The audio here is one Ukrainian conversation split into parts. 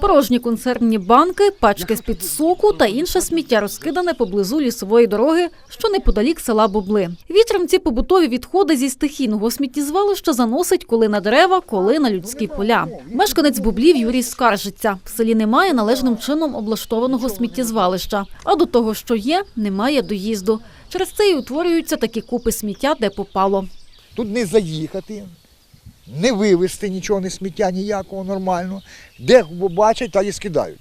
Порожні консервні банки, пачки з-під соку та інше сміття розкидане поблизу лісової дороги, що неподалік села Бобли. Вітром ці побутові відходи зі стихійного сміттєзвалища заносить коли на дерева, коли на людські поля. Мешканець Бублів Юрій скаржиться. В селі немає належним чином облаштованого сміттєзвалища, а до того, що є, немає доїзду. Через це і утворюються такі купи сміття, де попало. Тут не заїхати, не вивезти нічого, не сміття ніякого нормально. Де бачать, та і скидають.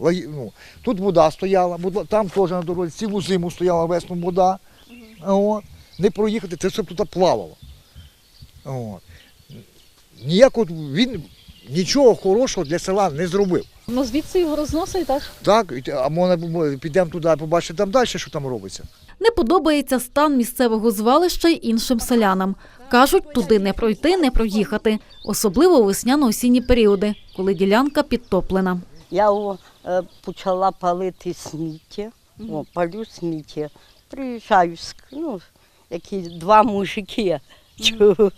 Ну, тут вода стояла, там теж на дорозі, цілу зиму стояла весну вода. От. Не проїхати, це все тут плавало. От. Ніякого він нічого хорошого для села не зробив. Ну звідси його розносить, так? Так, а можна підемо туди, побачити там далі, що там робиться. Не подобається стан місцевого звалища й іншим селянам. Кажуть, туди не пройти, не проїхати, особливо у весняно-осінні періоди, коли ділянка підтоплена. Я о, е, почала палити сміття, о, палю сміття. Приїжджаю, ну, які два мужики. Чу.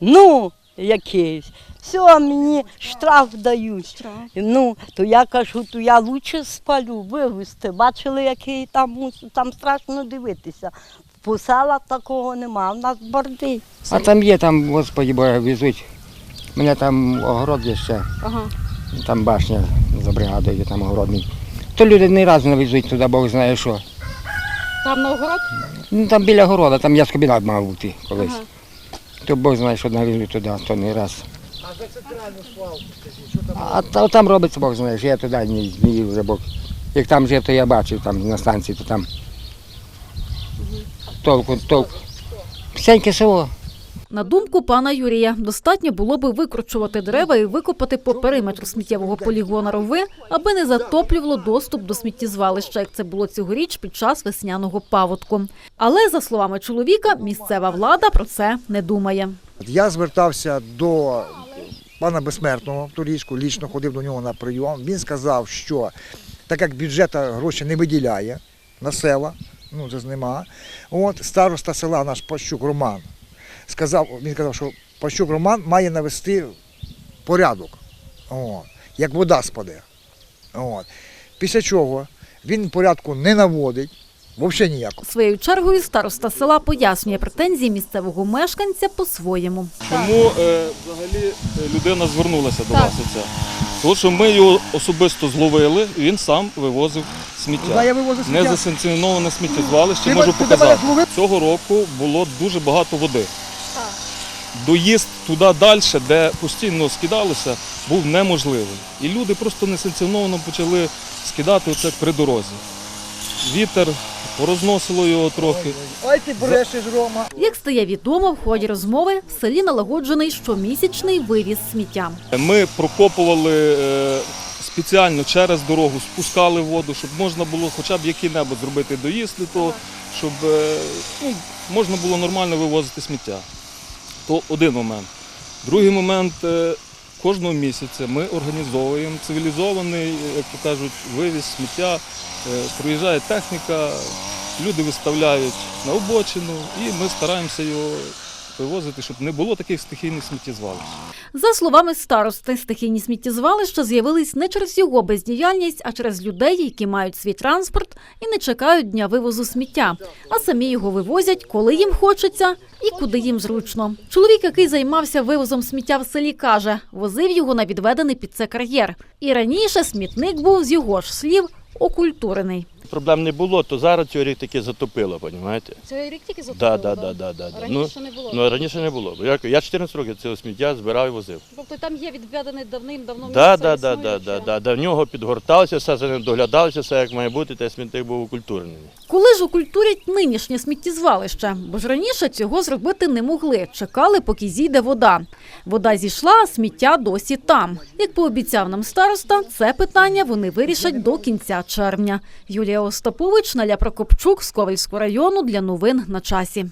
Ну, якийсь. Все, мені штраф дають. Ну, то я кажу, то я лучше спалю, вивезти. Бачили, який там там страшно дивитися. По селах такого нема, у нас борди. А там є, там, господі Боже, везуть. У мене там огород є ще, Ага. там башня за бригадою, там огородний. То люди не разу не везуть туди, Бог знає що. Там на огород? Ну там біля города, там яскобінат мав бути колись. То Бог знає, що навезуть туди, то не раз. А за центральну свалку, скажіть, що там? А та- там робиться, Бог знає, що я туди не, не їв вже Бог. Як там жив, то я бачив там на станції, то там толку, толку. Псеньке село. На думку пана Юрія, достатньо було би викручувати дерева і викопати по периметру сміттєвого полігона рови, аби не затоплювало доступ до сміттєзвалища, як це було цьогоріч під час весняного паводку. Але за словами чоловіка, місцева влада про це не думає. Я звертався до пана Безсмертного Турійську, лічно ходив до нього на прийом. Він сказав, що так як бюджет гроші не виділяє на села, ну це нема. От староста села наш Пащук Роман сказав, він казав, що Пащук Роман має навести порядок, от, як вода спаде. От. Після чого він порядку не наводить, взагалі ніякого. Своєю чергою староста села пояснює претензії місцевого мешканця по-своєму. Чому е, взагалі людина звернулася до вас оце? Тому що ми його особисто зловили, і він сам вивозив сміття. Куди я вивозив сміття? Незасанкціоноване сміттєзвалище, можу показати. Цього року було дуже багато води. Доїзд туди далі, де постійно скидалося, був неможливий. І люди просто несанкціоновано почали скидати оце при дорозі. Вітер порозносило його трохи. Ай ти брешеш, Рома. Як стає відомо, в ході розмови в селі налагоджений щомісячний вивіз сміття. Ми прокопували е, спеціально через дорогу, спускали воду, щоб можна було хоча б який-небудь зробити доїзд для того, щоб е, ну, можна було нормально вивозити сміття. То один момент. Другий момент е, кожного місяця ми організовуємо цивілізований, як то кажуть, вивіз сміття. Е, Приїжджає техніка, люди виставляють на обочину і ми стараємося його вивозити, щоб не було таких стихійних сміттєзвалищ. За словами старости, стихійні сміттєзвалища з'явились не через його бездіяльність, а через людей, які мають свій транспорт і не чекають дня вивозу сміття, а самі його вивозять, коли їм хочеться і куди їм зручно. Чоловік, який займався вивозом сміття в селі, каже, возив його на відведений під це кар'єр. І раніше смітник був з його ж слів окультурений. Проблем не було, то зараз цього рік таки затопило, розумієте? Це рік тільки Да, затопило, да, да, да, да, да. Ну, Раніше не було. ну, раніше не було. Я, я 14 років цього сміття збирав і возив. Тобто там є відведений давним-давно Да, місце, да, да, да, да, да. До нього підгорталося, все за ним доглядалося, все як має бути, та смітник був окультурений. Коли ж окультурять нинішнє сміттєзвалище? Бо ж раніше цього зробити не могли. Чекали, поки зійде вода. Вода зійшла, а сміття досі там. Як пообіцяв нам староста, це питання вони вирішать до кінця червня. Юлія Остапович, Наля Прокопчук з Ковальського району для новин на часі.